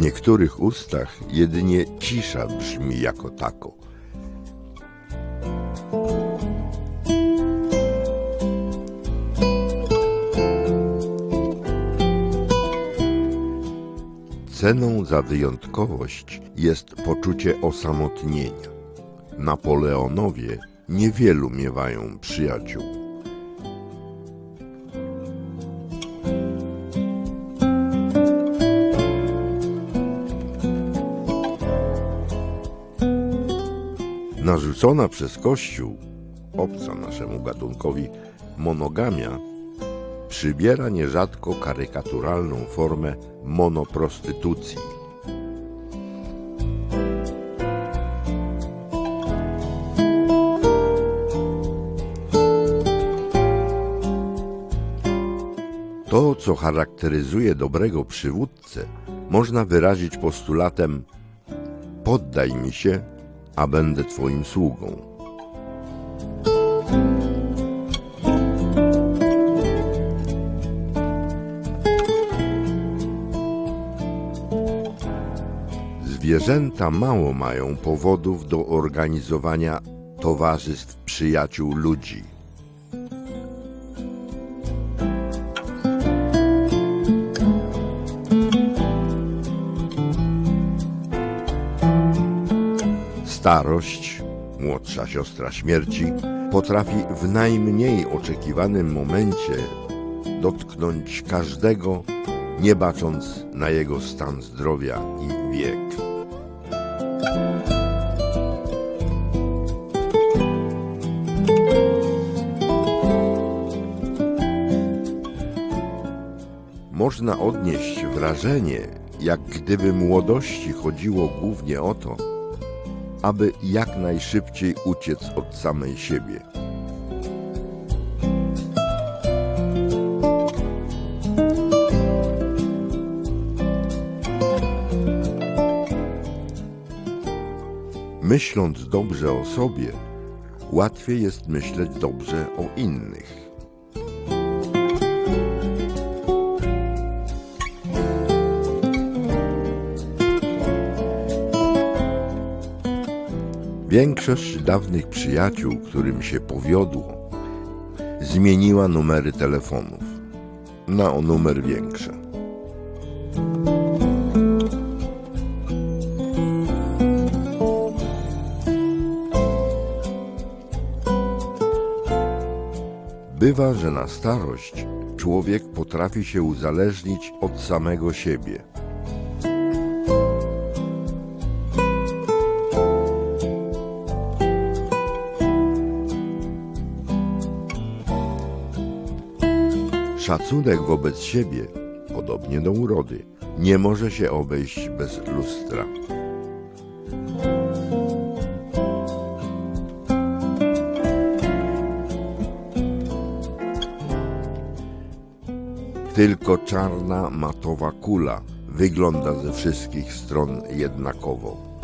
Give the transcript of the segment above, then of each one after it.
niektórych ustach jedynie cisza brzmi jako tako. Ceną za wyjątkowość jest poczucie osamotnienia. Napoleonowie niewielu miewają przyjaciół. Narzucona przez Kościół, obca naszemu gatunkowi, monogamia przybiera nierzadko karykaturalną formę monoprostytucji. To, co charakteryzuje dobrego przywódcę, można wyrazić postulatem: Poddaj mi się, a będę Twoim sługą. Zwierzęta mało mają powodów do organizowania towarzystw przyjaciół ludzi. Starość, młodsza siostra śmierci, potrafi w najmniej oczekiwanym momencie dotknąć każdego, nie bacząc na jego stan zdrowia i wiek. Można odnieść wrażenie, jak gdyby młodości chodziło głównie o to, aby jak najszybciej uciec od samej siebie. Myśląc dobrze o sobie, łatwiej jest myśleć dobrze o innych. Większość dawnych przyjaciół, którym się powiodło, zmieniła numery telefonów na o numer większe. Bywa, że na starość człowiek potrafi się uzależnić od samego siebie. Szacunek wobec siebie, podobnie do urody, nie może się obejść bez lustra. Tylko czarna matowa kula wygląda ze wszystkich stron jednakowo.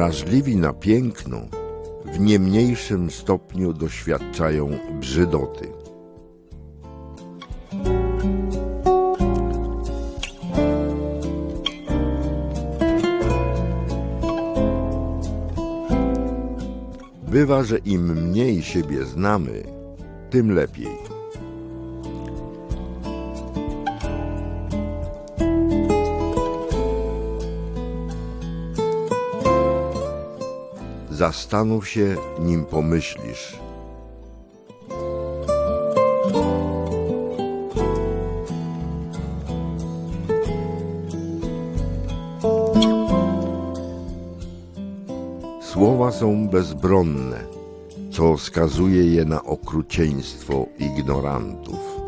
Wrażliwi na piękno w nie mniejszym stopniu doświadczają brzydoty. Bywa, że im mniej siebie znamy, tym lepiej. Zastanów się, nim pomyślisz. Słowa są bezbronne, co skazuje je na okrucieństwo ignorantów.